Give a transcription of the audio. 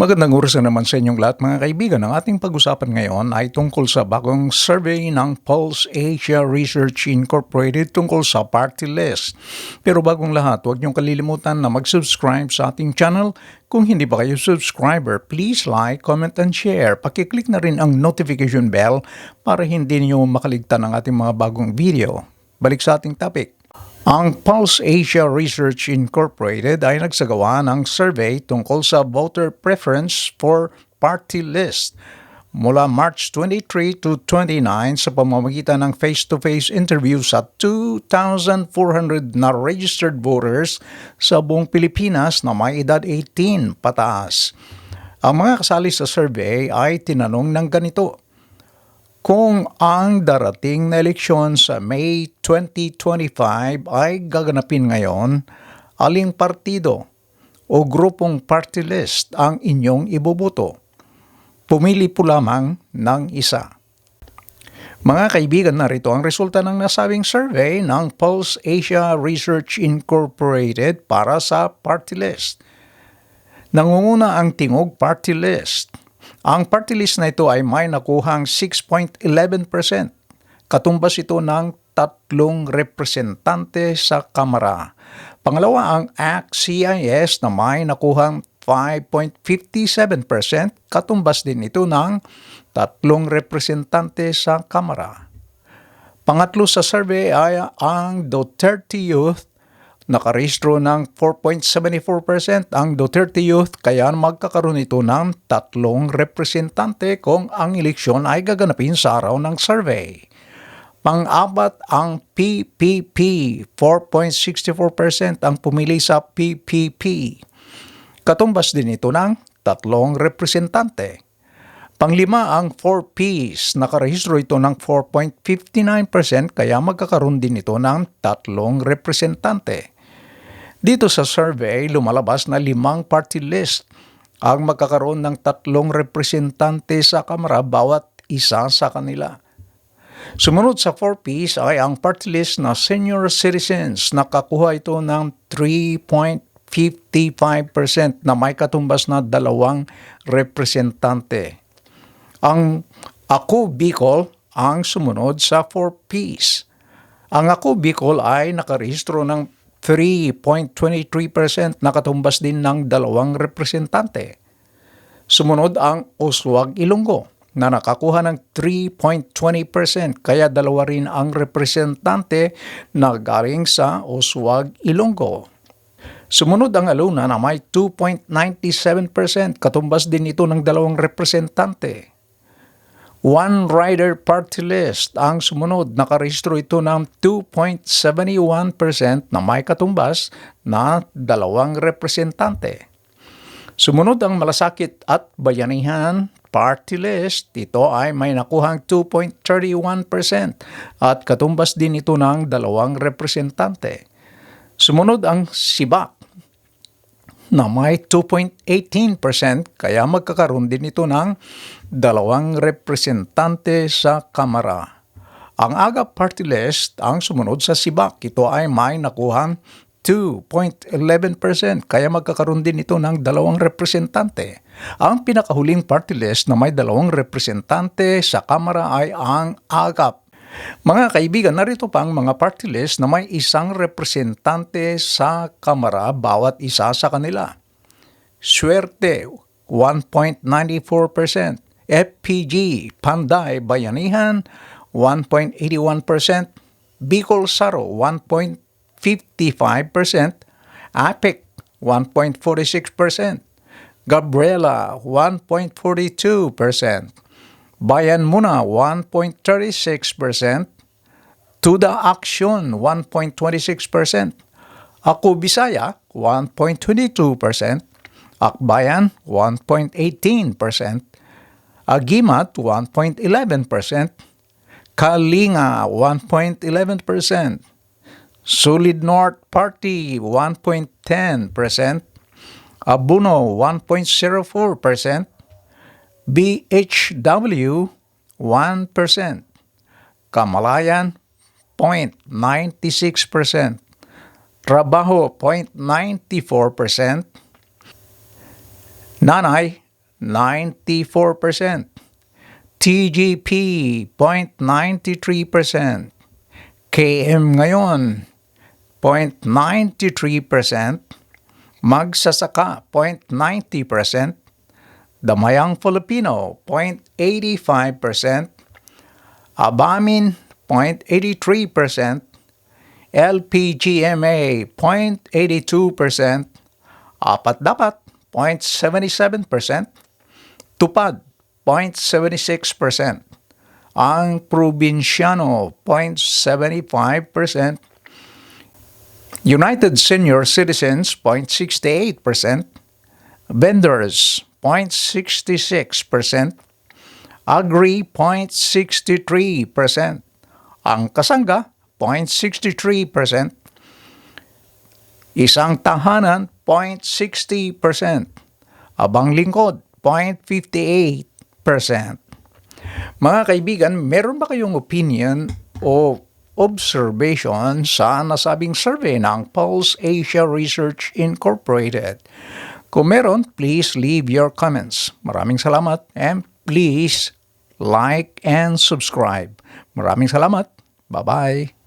Magandang oras na naman sa inyong lahat mga kaibigan. Ang ating pag-usapan ngayon ay tungkol sa bagong survey ng Pulse Asia Research Incorporated tungkol sa party list. Pero bagong lahat, huwag niyong kalilimutan na mag-subscribe sa ating channel. Kung hindi pa kayo subscriber, please like, comment, and share. Pakiclick na rin ang notification bell para hindi niyo makaligtan ang ating mga bagong video. Balik sa ating topic. Ang Pulse Asia Research Incorporated ay nagsagawa ng survey tungkol sa voter preference for party list mula March 23 to 29 sa pamamagitan ng face-to-face interviews sa 2,400 na registered voters sa buong Pilipinas na may edad 18 pataas. Ang mga kasali sa survey ay tinanong ng ganito, kung ang darating na eleksyon sa May 2025 ay gaganapin ngayon, aling partido o grupong party list ang inyong iboboto? Pumili po lamang ng isa. Mga kaibigan, narito ang resulta ng nasabing survey ng Pulse Asia Research Incorporated para sa party list. Nangunguna ang tingog party list ang party list na ito ay may nakuhang 6.11%. Katumbas ito ng tatlong representante sa Kamara. Pangalawa ang ACT-CIS na may nakuhang 5.57%. Katumbas din ito ng tatlong representante sa Kamara. Pangatlo sa survey ay ang Duterte Youth nakarehistro ng 4.74% ang Duterte Youth kaya magkakaroon ito ng tatlong representante kung ang eleksyon ay gaganapin sa araw ng survey. Pang-apat ang PPP, 4.64% ang pumili sa PPP. Katumbas din ito ng tatlong representante. Panglima ang 4Ps, nakarehistro ito ng 4.59% kaya magkakaroon din ito ng tatlong representante. Dito sa survey, lumalabas na limang party list ang magkakaroon ng tatlong representante sa Kamara bawat isa sa kanila. Sumunod sa 4Ps ay ang party list na senior citizens. Nakakuha ito ng 3.55% na may katumbas na dalawang representante. Ang Ako Bicol ang sumunod sa 4Ps. Ang Ako Bicol ay nakarehistro ng 3.23% nakatumbas din ng dalawang representante. Sumunod ang Oswag Ilonggo na nakakuha ng 3.20% kaya dalawa rin ang representante na galing sa Oswag Ilonggo. Sumunod ang Aluna na may 2.97% katumbas din ito ng dalawang representante. One Rider Party List ang sumunod. Nakarehistro ito ng 2.71% na may katumbas na dalawang representante. Sumunod ang Malasakit at Bayanihan Party List. Ito ay may nakuhang 2.31% at katumbas din ito ng dalawang representante. Sumunod ang Sibak na may 2.18% kaya magkakaroon din ito ng dalawang representante sa Kamara. Ang AGA party list ang sumunod sa Sibak. Ito ay may nakuhang 2.11% kaya magkakaroon din ito ng dalawang representante. Ang pinakahuling party list na may dalawang representante sa Kamara ay ang AGAP mga kaibigan, narito pa ang mga party list na may isang representante sa Kamara bawat isa sa kanila. Swerte, 1.94%. FPG, Panday, Bayanihan, 1.81%. Bicol Saro, 1.55%. APEC, 1.46%. Gabriela, 1.42%. Bayan Muna 1.36%, Tuda Action 1.26%, Ako Bisaya 1.22%, Akbayan 1.18%, Agimat 1.11%, Kalinga 1.11%, Solid North Party 1.10%, Abuno 1.04%, BHW 1%, Kamalayan 0.96%, Trabaho 0.94%, Nanay 94%. TGP, 0.93%. KM ngayon, 0.93%. Magsasaka, 0.90%. Damayang Filipino, 0.85%. Abamin, 0.83%. LPGMA, 0.82%. Apat dapat, 0.77%. Tupad, 0.76%. Ang probinsyano, 0.75%. United Senior Citizens, 0.68%. Vendors, 0.66%. Agri, 0.63%. Ang kasangga, 0.63%. Isang tahanan, 0.60%. Abang lingkod, 0.58%. Mga kaibigan, meron ba kayong opinion o observation sa nasabing survey ng Pulse Asia Research Incorporated? Kung meron, please leave your comments. Maraming salamat and please like and subscribe. Maraming salamat. Bye-bye.